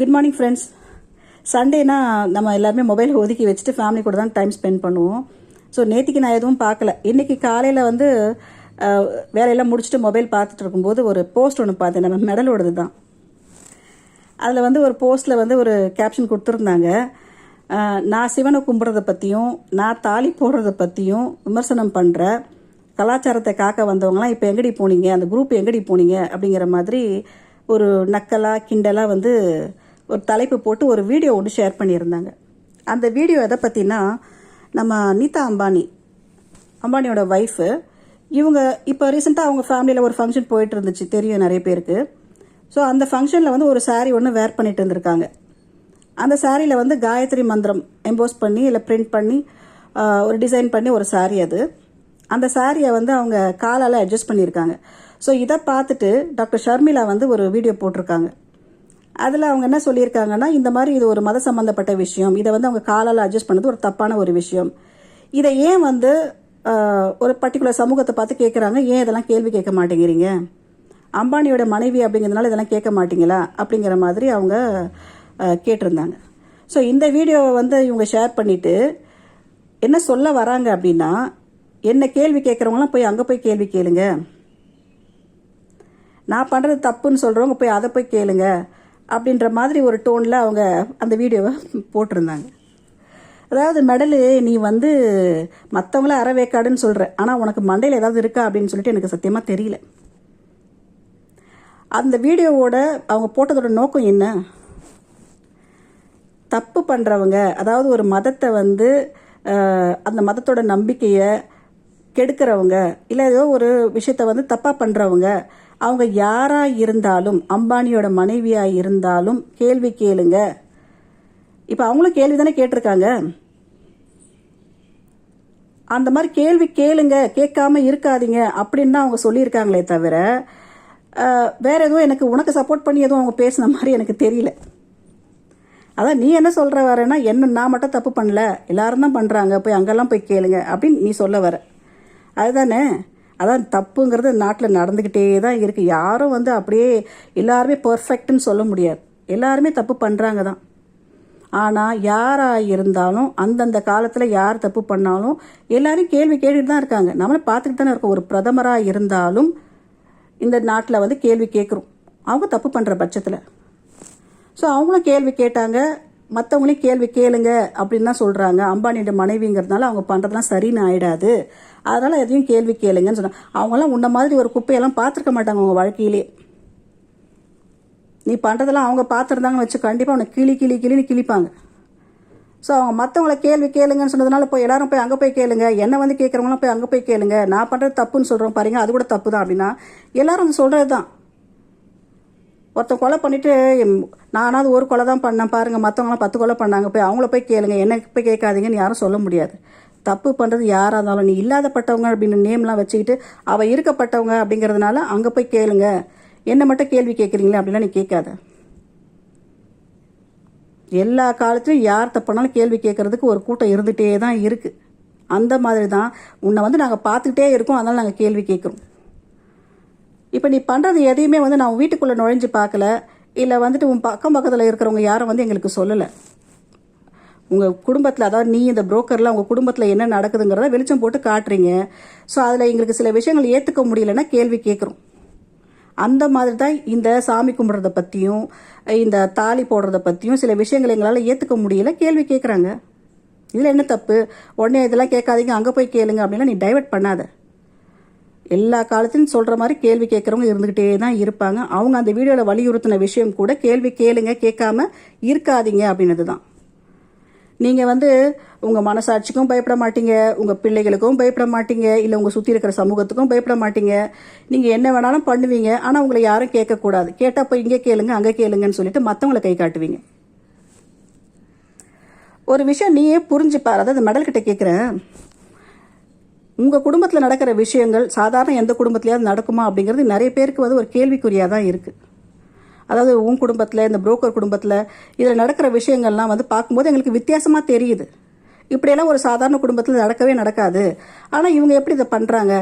Good morning friends சண்டேனா நம்ம எல்லாருமே மொபைல் ஒதுக்கி வச்சுட்டு ஃபேமிலி கூட தான் டைம் ஸ்பெண்ட் பண்ணுவோம். ஸோ நேற்றுக்கு நான் எதுவும் பார்க்கல. இன்றைக்கி காலையில் வந்து வேலையெல்லாம் முடிச்சுட்டு மொபைல் பார்த்துட்டு இருக்கும்போது ஒரு போஸ்ட் ஒன்று பார்த்தேன். நம்ம மெடலோடது தான். அதில் வந்து ஒரு போஸ்ட்டில் வந்து ஒரு கேப்ஷன் கொடுத்துருந்தாங்க. நான் சிவனை கும்பிட்றத பற்றியும் நான் தாலி போடுறத பற்றியும் விமர்சனம் பண்ணுற கலாச்சாரத்தை காக்க வந்தவங்களாம் இப்போ எங்கடி போனீங்க? அந்த குரூப் எங்கடி போனீங்க? அப்படிங்கிற மாதிரி ஒரு நக்கலாக கிண்டலாக வந்து ஒரு தலைப்பு போட்டு ஒரு வீடியோ ஒன்று ஷேர் பண்ணியிருந்தாங்க. அந்த வீடியோ எதை பற்றினா நம்ம நீதா அம்பானி அம்பானியோட ஒய்ஃபு இவங்க இப்போ ரீசெண்டாக அவங்க ஃபேமிலியில் ஒரு ஃபங்க்ஷன் போயிட்டு இருந்துச்சு. தெரியும் நிறைய பேருக்கு. ஸோ அந்த ஃபங்க்ஷனில் வந்து ஒரு சாரீ ஒன்று வேர் பண்ணிட்டு இருந்திருக்காங்க. அந்த சாரியில் வந்து காயத்ரி மந்திரம் எம்போஸ் பண்ணி இல்லை பிரிண்ட் பண்ணி ஒரு டிசைன் பண்ணி ஒரு saree அது. அந்த சாரியை வந்து அவங்க காலால் அட்ஜஸ்ட் பண்ணியிருக்காங்க. ஸோ இதை பார்த்துட்டு டாக்டர் ஷர்மிளா வந்து ஒரு வீடியோ போட்டிருக்காங்க. அதில் அவங்க என்ன சொல்லியிருக்காங்கன்னா இந்த மாதிரி இது ஒரு மத சம்மந்தப்பட்ட விஷயம். இதை வந்து அவங்க காலால் அட்ஜஸ்ட் பண்ணது ஒரு தப்பான ஒரு விஷயம். இதை ஏன் வந்து ஒரு பர்டிகுலர் சமூகத்தை பார்த்து கேட்குறாங்க ஏன் இதெல்லாம் கேள்வி கேட்க மாட்டேங்கிறீங்க? அம்பானியோட மனைவி அப்படிங்கிறதுனால இதெல்லாம் கேட்க மாட்டீங்களா? அப்படிங்கிற மாதிரி அவங்க கேட்டிருந்தாங்க. ஸோ இந்த வீடியோவை வந்து இவங்க ஷேர் பண்ணிவிட்டு என்ன சொல்ல வராங்க அப்படின்னா என்ன கேள்வி கேட்குறவங்களாம் போய் அங்கே போய் கேள்வி கேளுங்க. நான் பண்ணுறது தப்புன்னு சொல்கிறவங்க போய் அதை போய் கேளுங்க. அப்படின்ற மாதிரி ஒரு டோனில் அவங்க அந்த வீடியோவை போட்டிருந்தாங்க. அதாவது மெடலு நீ வந்து மற்றவங்கள அறவேக்காடுன்னு சொல்கிற ஆனால் உனக்கு மண்டையில் ஏதாவது இருக்கா? அப்படின்னு சொல்லிட்டு எனக்கு சத்தியமாக தெரியல. அந்த வீடியோவோட அவங்க போட்டதோட நோக்கம் என்ன? தப்பு பண்ணுறவங்க அதாவது ஒரு மதத்தை வந்து அந்த மதத்தோட நம்பிக்கையை கெடுக்கிறவங்க இல்லை ஏதோ ஒரு விஷயத்த வந்து தப்பாக பண்ணுறவங்க அவங்க யாராக இருந்தாலும் அம்பானியோட மனைவியாக இருந்தாலும் கேள்வி கேளுங்க. இப்போ அவங்களும் கேள்வி தானே கேட்டிருக்காங்க? அந்த மாதிரி கேள்வி கேளுங்க கேட்காம இருக்காதீங்க அப்படின்னு தான் அவங்க சொல்லியிருக்காங்களே தவிர வேற எதுவும் எனக்கு உனக்கு சப்போர்ட் பண்ணி எதுவும் அவங்க பேசின மாதிரி எனக்கு தெரியல. அதான் நீ என்ன சொல்கிற வரேன்னா என்ன நான் மட்டும் தப்பு பண்ணல எல்லாரும் தான் பண்ணுறாங்க போய் அங்கெல்லாம் போய் கேளுங்க அப்படின்னு நீ சொல்ல வர. அதுதானே? அதான் தப்புங்கிறது நாட்டில் நடந்துக்கிட்டே தான் இருக்குது யாரும் வந்து அப்படியே எல்லாருமே பர்ஃபெக்ட்னு சொல்ல முடியாது. எல்லாருமே தப்பு பண்ணுறாங்க தான். ஆனால் யாராக இருந்தாலும் அந்தந்த காலத்தில் யார் தப்பு பண்ணாலும் எல்லாரும் கேள்வி கேட்டுட்டு தான் இருக்காங்க. நம்மளை பார்த்துக்கிட்டு தானே இருக்கோம். ஒரு பிரதமராக இருந்தாலும் இந்த நாட்டில் வந்து கேள்வி கேட்குறோம். அவங்க தப்பு பண்ணுற பட்சத்தில். ஸோ அவங்களும் கேள்வி கேட்டாங்க. மற்றவங்களையும் கேள்வி கேளுங்க அப்படின்னு தான் சொல்கிறாங்க அம்பானியோட மனைவிங்கிறதுனால அவங்க பண்ணுறதுலாம் சரின்னு ஆயிடாது. அதனால் எதையும் கேள்வி கேளுங்கன்னு சொன்னாங்க அவங்களாம் உன்ன மாதிரி ஒரு குப்பையெல்லாம் பார்த்துருக்க மாட்டாங்க அவங்க வாழ்க்கையிலே. நீ பண்ணுறதெல்லாம் அவங்க பார்த்துருந்தாங்கன்னு வச்சு கண்டிப்பாக உன்னை கிளி கிளி கிளின்னு கிழிப்பாங்க. ஸோ அவங்க மற்றவங்கள கேள்வி கேளுங்கன்னு சொன்னதுனால போய் எல்லாரும் போய் அங்கே போய் கேளுங்க. என்ன வந்து கேட்குறவங்களாம் போய் அங்கே போய் கேளுங்க. நான் பண்ணுறது தப்புன்னு சொல்கிறோம் பாருங்க அது கூட தப்பு தான் அப்படின்னா எல்லாரும் சொல்கிறது தான் ஒருத்தன் கொலை பண்ணிட்டு நானாவது ஒரு கொலை தான் பண்ணேன். பாருங்கள் மற்றவங்களாம் பத்து கொலை பண்ணாங்க. போய் அவங்கள போய் கேளுங்க. என்ன போய் கேட்காதீங்கன்னு யாரும் சொல்ல முடியாது. தப்பு பண்ணுறது யாராக இருந்தாலும் நீ இல்லாதப்பட்டவங்க அப்படின்னு நேம்லாம் வச்சுக்கிட்டு அவள் இருக்கப்பட்டவங்க அப்படிங்கிறதுனால அங்கே போய் கேளுங்க. என்ன மட்டும் கேள்வி கேட்குறீங்களே அப்படிலாம் நீ கேட்காத. எல்லா காலத்துலையும் யார் தப்புனாலும் கேள்வி கேட்குறதுக்கு ஒரு கூட்டம் இருந்துகிட்டே தான் இருக்குது அந்த மாதிரி தான் உன்னை வந்து நாங்கள் பார்த்துக்கிட்டே இருக்கோம். அதனால் நாங்கள் கேள்வி கேட்குறோம். இப்போ நீ பண்ணுறது எதையுமே வந்து நான் வீட்டுக்குள்ளே நுழைஞ்சு பார்க்கல. இல்லை வந்துட்டு உன் பக்கம் பக்கத்தில் இருக்கிறவங்க யாரும் வந்து எங்களுக்கு சொல்லலை. உங்கள் குடும்பத்தில் அதாவது நீ இந்த புரோக்கரில் உங்கள் குடும்பத்தில் என்ன நடக்குதுங்கிறத வெளிச்சம் போட்டு காட்டுறீங்க. ஸோ அதில் எங்களுக்கு சில விஷயங்கள் ஏற்றுக்க முடியலன்னா கேள்வி கேட்குறோம். அந்த மாதிரி தான் இந்த சாமி கும்பிட்றத பற்றியும் இந்த தாலி போடுறத பற்றியும் சில விஷயங்கள் எங்களால் ஏற்றுக்க முடியல கேள்வி கேட்குறாங்க. இதில் என்ன தப்பு? உடனே இதெல்லாம் கேட்காதீங்க அங்கே போய் கேளுங்க அப்படின்னா நீ டைவர்ட் பண்ணாத. எல்லா காலத்திலும் சொல்கிற மாதிரி கேள்வி கேட்குறவங்க இருந்துக்கிட்டே தான் இருப்பாங்க. அவங்க அந்த வீடியோவில் வலியுறுத்தின விஷயம் கூட கேள்வி கேளுங்க கேட்காம இருக்காதீங்க அப்படின்னது தான் நீங்கள் வந்து உங்கள் மனசாட்சிக்கும் பயப்பட மாட்டீங்க உங்கள் பிள்ளைகளுக்கும் பயப்பட மாட்டீங்க இல்லை உங்கள் சுற்றி இருக்கிற சமூகத்துக்கும் பயப்பட மாட்டீங்க. நீங்கள் என்ன வேணாலும் பண்ணுவீங்க ஆனால் உங்களை யாரும் கேட்கக்கூடாது. கேட்டால் போய் இங்கே கேளுங்க அங்கே கேளுங்கன்னு சொல்லிட்டு மற்றவங்களை கை காட்டுவீங்க. ஒரு விஷயம் நீயே புரிஞ்சுப்பார். அதாவது மெடல் கிட்ட கேட்குறேன் உங்கள் குடும்பத்தில் நடக்கிற விஷயங்கள் சாதாரண எந்த குடும்பத்துலையாவது நடக்குமா அப்படிங்கிறது நிறைய பேருக்கு வந்து ஒரு கேள்விக்குறியாக தான் இருக்குது அதாவது உன் குடும்பத்தில் இந்த புரோக்கர் குடும்பத்தில் இதில் நடக்கிற விஷயங்கள்லாம் வந்து பார்க்கும்போது எங்களுக்கு வித்தியாசமாக தெரியுது. இப்படியெல்லாம் ஒரு சாதாரண குடும்பத்தில் நடக்கவே நடக்காது. ஆனால் இவங்க எப்படி இதை பண்ணுறாங்க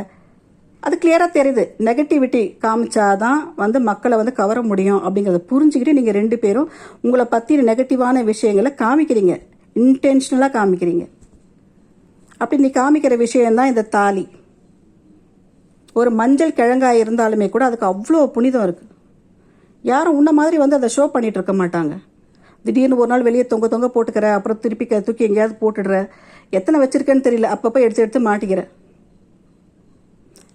அது கிளியராக தெரியுது. நெகட்டிவிட்டி காமிச்சாதான் வந்து மக்களை வந்து கவர முடியும் அப்படிங்கிறத புரிஞ்சுக்கிட்டு நீங்கள் ரெண்டு பேரும் உங்களை பற்றின நெகட்டிவான விஷயங்களை காமிக்கிறீங்க. இன்டென்ஷனலாக காமிக்கிறீங்க. அப்படி நீ காமிக்கிற விஷயம்தான் இந்த தாலி. ஒரு மஞ்சள் கிழங்காய் இருந்தாலுமே கூட அதுக்கு அவ்வளோ புனிதம் இருக்குது யாரும் உன்ன மாதிரி வந்து அதை ஷோ பண்ணிகிட்டு இருக்க மாட்டாங்க. திடீர்னு ஒரு நாள் வெளியே தொங்க தொங்க போட்டுக்கிற அப்புறம் திருப்பி க- தூக்கி எங்கேயாவது போட்டுடுற. எத்தனை வச்சுருக்கேன்னு தெரியல. அப்பப்போ எடுத்து எடுத்து மாட்டிக்கிற.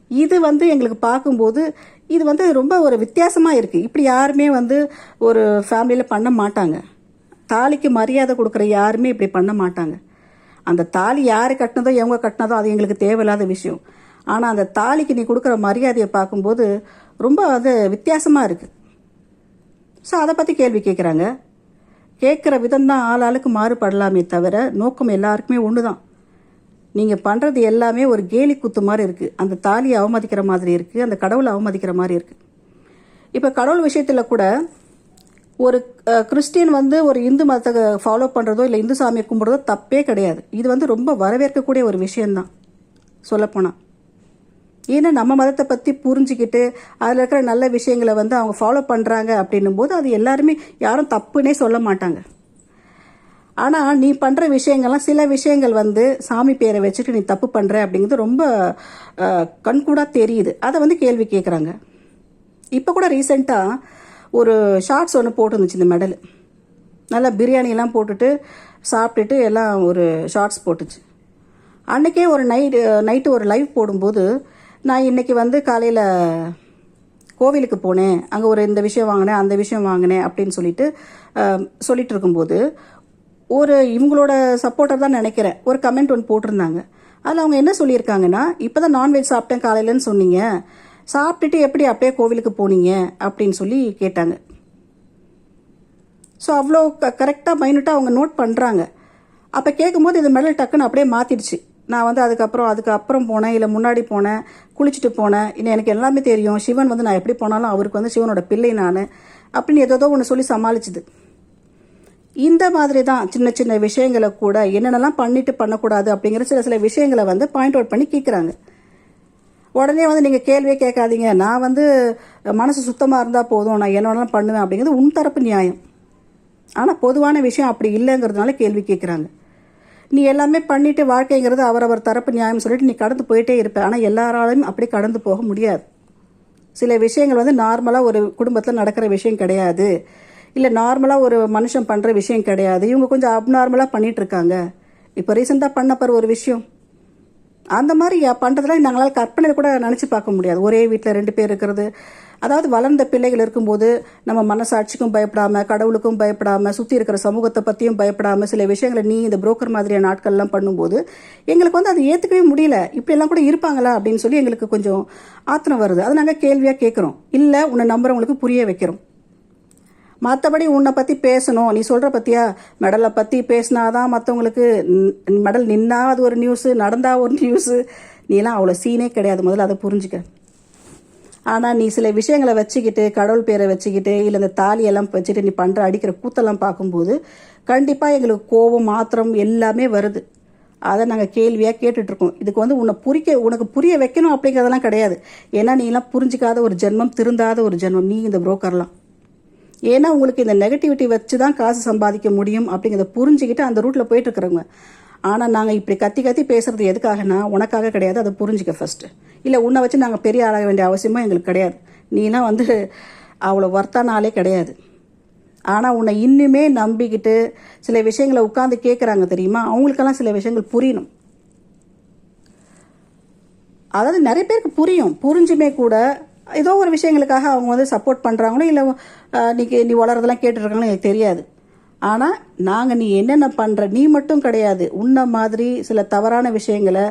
இது வந்து எங்களுக்கு பார்க்கும்போது இது வந்து ரொம்ப ஒரு வித்தியாசமாக இருக்குது இப்படி யாருமே வந்து ஒரு ஃபேமிலியில் பண்ண மாட்டாங்க. தாலிக்கு மரியாதை கொடுக்குற யாருமே இப்படி பண்ண மாட்டாங்க. அந்த தாலி யார் கட்டினதோ எவங்க கட்டினதோ அது எங்களுக்கு தேவையில்லாத விஷயம். ஆனால் அந்த தாலிக்கு நீ கொடுக்குற மரியாதையை பார்க்கும்போது ரொம்ப அது வித்தியாசமாக இருக்குது ஸோ அதை பற்றி கேள்வி கேட்குறாங்க. கேட்குற விதம் தான் ஆள் ஆளுக்கு மாறுபடலாமே தவிர நோக்கம் எல்லாருக்குமே ஒன்று தான் நீங்கள் பண்ணுறது எல்லாமே ஒரு கேலி குத்து மாதிரி இருக்குது அந்த தாலியை அவமதிக்கிற மாதிரி இருக்குது அந்த கடவுளை அவமதிக்கிற மாதிரி இருக்குது இப்போ கடவுள் விஷயத்தில் கூட ஒரு கிறிஸ்டியன் வந்து ஒரு இந்து மதத்தை ஃபாலோ பண்ணுறதோ இல்லை இந்து சாமியை கும்பிட்றதோ தப்பே கிடையாது. இது வந்து ரொம்ப வரவேற்கக்கூடிய ஒரு விஷயந்தான் சொல்லப்போனால் ஏன்னா நம்ம மதத்தை பற்றி புரிஞ்சுக்கிட்டு அதில் இருக்கிற நல்ல விஷயங்களை வந்து அவங்க ஃபாலோ பண்ணுறாங்க அப்படின்னும் போது அது எல்லாருமே யாரும் தப்புன்னே சொல்ல மாட்டாங்க. ஆனால் நீ பண்ணுற விஷயங்கள்லாம் சில விஷயங்கள் வந்து சாமி பேரை வச்சுட்டு நீ தப்பு பண்ணுற அப்படிங்கிறது ரொம்ப கண்கூடாக தெரியுது. அதை வந்து கேள்வி கேட்குறாங்க இப்போ கூட ரீசெண்டாக ஒரு ஷார்ட்ஸ் ஒன்று போட்டுருந்துச்சு இந்த மெடல் நல்லா பிரியாணியெல்லாம் போட்டுட்டு சாப்பிட்டுட்டு எல்லாம் ஒரு ஷார்ட்ஸ் போட்டுச்சு. அன்றைக்கே ஒரு நைட்டு நைட்டு ஒரு லைவ் போடும்போது நான் இன்றைக்கி வந்து காலையில் கோவிலுக்கு போனேன். அங்கே ஒரு இந்த விஷயம் வாங்கினேன் அந்த விஷயம் வாங்கினேன் அப்படின்னு சொல்லிட்டு சொல்லிட்டு இருக்கும்போது ஒரு இவங்களோட சப்போர்ட்டர் தான் நினைக்கிறேன். ஒரு கமெண்ட் ஒன்று போட்டிருந்தாங்க. அதில் அவங்க என்ன சொல்லியிருக்காங்கன்னா இப்போ தான் நான்வெஜ் சாப்பிட்டேன் காலையிலன்னு சொன்னீங்க. சாப்பிட்டுட்டு எப்படி அப்படியே கோவிலுக்கு போனீங்க? அப்படின்னு சொல்லி கேட்டாங்க. ஸோ அவ்வளோ க கரெக்டாக மைனூட்டாக அவங்க நோட் பண்ணுறாங்க அப்போ கேட்கும்போது இது மெடல் டக்குன்னு அப்படியே மாற்றிடுச்சு நான் வந்து அதுக்கப்புறம் அதுக்கப்புறம் போனேன். இல்லை முன்னாடி போனேன். குளிச்சுட்டு போனேன். இன்னும் எனக்கு எல்லாமே தெரியும். சிவன் வந்து நான் எப்படி போனாலும் அவருக்கு வந்து சிவனோட பிள்ளை நான் அப்படின்னு ஏதோ ஒன்று சொல்லி சமாளிச்சுது. இந்த மாதிரி தான் சின்ன சின்ன விஷயங்களை கூட என்னென்னலாம் பண்ணிட்டு பண்ணக்கூடாது அப்படிங்கிற சில சில விஷயங்களை வந்து பாயிண்ட் அவுட் பண்ணி கேட்குறாங்க உடனே வந்து நீங்கள் கேள்வியே கேட்காதீங்க. நான் வந்து மனசு சுத்தமாக இருந்தால் போதும். நான் என்னோடலாம் பண்ணுவேன் அப்படிங்கிறது உன் தரப்பு நியாயம். ஆனால் பொதுவான விஷயம் அப்படி இல்லைங்கிறதுனால கேள்வி கேட்குறாங்க. நீ எல்லாமே பண்ணிட்டு வாழ்க்கைங்கிறது அவரவர் தரப்பு நியாயம் சொல்லிட்டு நீ கடந்து போயிட்டே இருப்ப. ஆனால் எல்லாராலையும் அப்படி கடந்து போக முடியாது. சில விஷயங்கள் வந்து நார்மலாக ஒரு குடும்பத்தில் நடக்கிற விஷயம் கிடையாது. இல்லை நார்மலாக ஒரு மனுஷன் பண்ணுற விஷயம் கிடையாது. இவங்க கொஞ்சம் அப்நார்மலாக பண்ணிகிட்ருக்காங்க இப்போ ரீசெண்டாக பண்ண பாரு ஒரு விஷயம். அந்த மாதிரி பண்ணுறதுலாம் நாங்களால் கற்பனையில் கூட நினச்சி பார்க்க முடியாது. ஒரே வீட்டில் ரெண்டு பேர் இருக்கிறது. அதாவது வளர்ந்த பிள்ளைகள் இருக்கும்போது நம்ம மனசாட்சிக்கும் பயப்படாமல் கடவுளுக்கும் பயப்படாமல் சுற்றி இருக்கிற சமூகத்தை பற்றியும் பயப்படாமல் சில விஷயங்களை நீ இந்த புரோக்கர் மாதிரியான நாட்கள்லாம் பண்ணும்போது எங்களுக்கு வந்து அதை ஏற்றுக்கவே முடியல. இப்படியெல்லாம் கூட இருப்பாங்களா அப்படின்னு சொல்லி எங்களுக்கு கொஞ்சம் ஆத்திரம் வருது. அதை நாங்கள் கேள்வியாக கேட்குறோம் இல்லை உன்னை நம்புறவங்களுக்கு புரிய வைக்கிறோம். மற்றபடி உன்னை பற்றி பேசணும். நீ சொல்கிற பற்றியா மெடலை பற்றி பேசினாதான் மற்றவங்களுக்கு மெடல் நின்னா அது ஒரு நியூஸு நடந்தால் ஒரு நியூஸு நீலாம் அவ்வளோ சீனே கிடையாது. முதல்ல அதை புரிஞ்சுக்க. ஆனால் நீ சில விஷயங்களை வச்சுக்கிட்டு கடவுள் பேரை வச்சுக்கிட்டு இல்லை இந்த தாலியெல்லாம் வச்சுட்டு நீ பண்ணுற அடிக்கிற கூத்தெல்லாம் பார்க்கும்போது கண்டிப்பாக எங்களுக்கு கோபம் மாத்திரம் எல்லாமே வருது. அதை நாங்கள் கேள்வியாக கேட்டுட்ருக்கோம். இதுக்கு வந்து உன்னை புரிக்க உனக்கு புரிய வைக்கணும் அப்படிங்கிறதெல்லாம் கிடையாது. ஏன்னா நீலாம் புரிஞ்சிக்காத ஒரு ஜென்மம் திருந்தாத ஒரு ஜென்மம். நீ இந்த புரோக்கர்லாம் ஏன்னா உங்களுக்கு இந்த நெகட்டிவிட்டி வச்சு தான் காசு சம்பாதிக்க முடியும் அப்படிங்கிறத புரிஞ்சுக்கிட்டு அந்த ரூட்டில் போயிட்டு இருக்கிறவங்க ஆனால் நாங்கள் இப்படி கத்தி கத்தி பேசுறது எதுக்காகனா உனக்காக கிடையாது அதை புரிஞ்சுக்க ஃபர்ஸ்ட் இல்லை உன்னை வச்சு நாங்கள் பெரிய ஆளாக வேண்டிய அவசியமும் எங்களுக்கு கிடையாது. நீனா வந்து அவ்வளோ ஒர்த்தானாலே கிடையாது. ஆனால் உன்னை இன்னுமே நம்பிக்கிட்டு சில விஷயங்களை உட்காந்து கேட்குறாங்க தெரியுமா? அவங்களுக்கெல்லாம் சில விஷயங்கள் புரியணும். அதாவது நிறைய பேருக்கு புரியும். புரிஞ்சுமே கூட ஏதோ ஒரு விஷயங்களுக்காக அவங்க வந்து சப்போர்ட் பண்ணுறாங்களோ இல்லை நீ நீ வளர்றதெல்லாம் கேட்டுருக்காங்களோ எனக்கு தெரியாது. ஆனால் நாங்கள் நீ என்னென்ன பண்ணுற நீ மட்டும் கிடையாது. உன்ன மாதிரி சில தவறான விஷயங்களை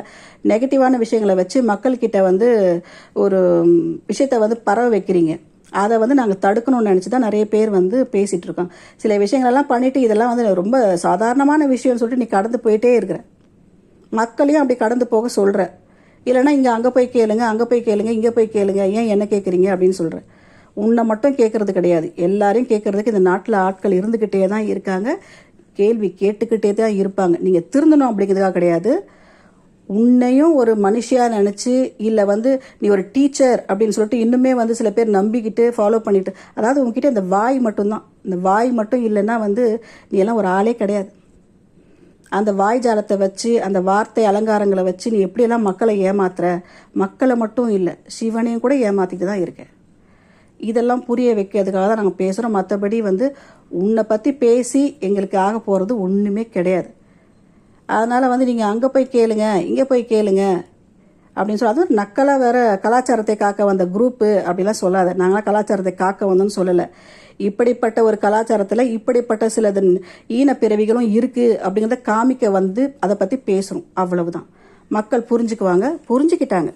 நெகட்டிவான விஷயங்களை வச்சு மக்கள்கிட்ட வந்து ஒரு விஷயத்தை வந்து பரவ வைக்கிறீங்க. அதை வந்து நாங்கள் தடுக்கணும்னு நினச்சி தான் நிறைய பேர் வந்து பேசிகிட்டு இருக்கோம் சில விஷயங்களெல்லாம் பண்ணிவிட்டு இதெல்லாம் வந்து ரொம்ப சாதாரணமான விஷயம்னு சொல்லிட்டு நீ கடந்து போயிட்டே இருக்கிற. மக்களையும் அப்படி கடந்து போக சொல்கிற இல்லைன்னா இங்கே அங்கே போய் கேளுங்க அங்கே போய் கேளுங்க இங்கே போய் கேளுங்க ஏன் என்ன கேட்குறீங்க அப்படின்னு சொல்கிறேன் உன்னை மட்டும் கேட்குறது கிடையாது. எல்லாரையும் கேட்குறதுக்கு இந்த நாட்டில் ஆட்கள் இருந்துக்கிட்டே தான் இருக்காங்க. கேள்வி கேட்டுக்கிட்டே தான் இருப்பாங்க. நீங்கள் திருந்தணும் அப்படிங்கிறதுக்காக கிடையாது. உன்னையும் ஒரு மனுஷியாக நினச்சி இல்லை வந்து நீ ஒரு டீச்சர் அப்படின்னு சொல்லிட்டு இன்னுமே வந்து சில பேர் நம்பிக்கிட்டு ஃபாலோ பண்ணிட்டு அதாவது உங்ககிட்ட இந்த வாய் மட்டும்தான். இந்த வாய் மட்டும் இல்லைன்னா வந்து நீ எல்லாம் ஒரு ஆளே கிடையாது. அந்த வாய் ஜாலத்தை வச்சு அந்த வார்த்தை அலங்காரங்களை வச்சு நீ எப்படியெல்லாம் மக்களை ஏமாத்துற? மக்களை மட்டும் இல்லை சிவனையும் கூட ஏமாத்திட்டு தான் இருக்கேன் இதெல்லாம் புரிய வைக்கிறதுக்காக தான் நாங்கள் பேசுகிறோம் மற்றபடி வந்து உன்னை பற்றி பேசி எங்களுக்கு ஆக போகிறது ஒன்றுமே கிடையாது. அதனால் வந்து நீங்கள் அங்கே போய் கேளுங்க இங்கே போய் கேளுங்க. அப்படின்னு சொல்லி அதுவும் நக்கலாக வேற கலாச்சாரத்தை காக்க வந்த குரூப்பு அப்படிலாம் சொல்லாத. நாங்களாம் கலாச்சாரத்தை காக்க வந்தோம்னு சொல்லலை. இப்படிப்பட்ட ஒரு கலாச்சாரத்தில் இப்படிப்பட்ட சிலது ஈன பிறவிகளும் இருக்குது அப்படிங்கிறத காமிக்க வந்து அதை பற்றி பேசுகிறோம் அவ்வளவுதான். மக்கள் புரிஞ்சுக்குவாங்க. புரிஞ்சுக்கிட்டாங்க.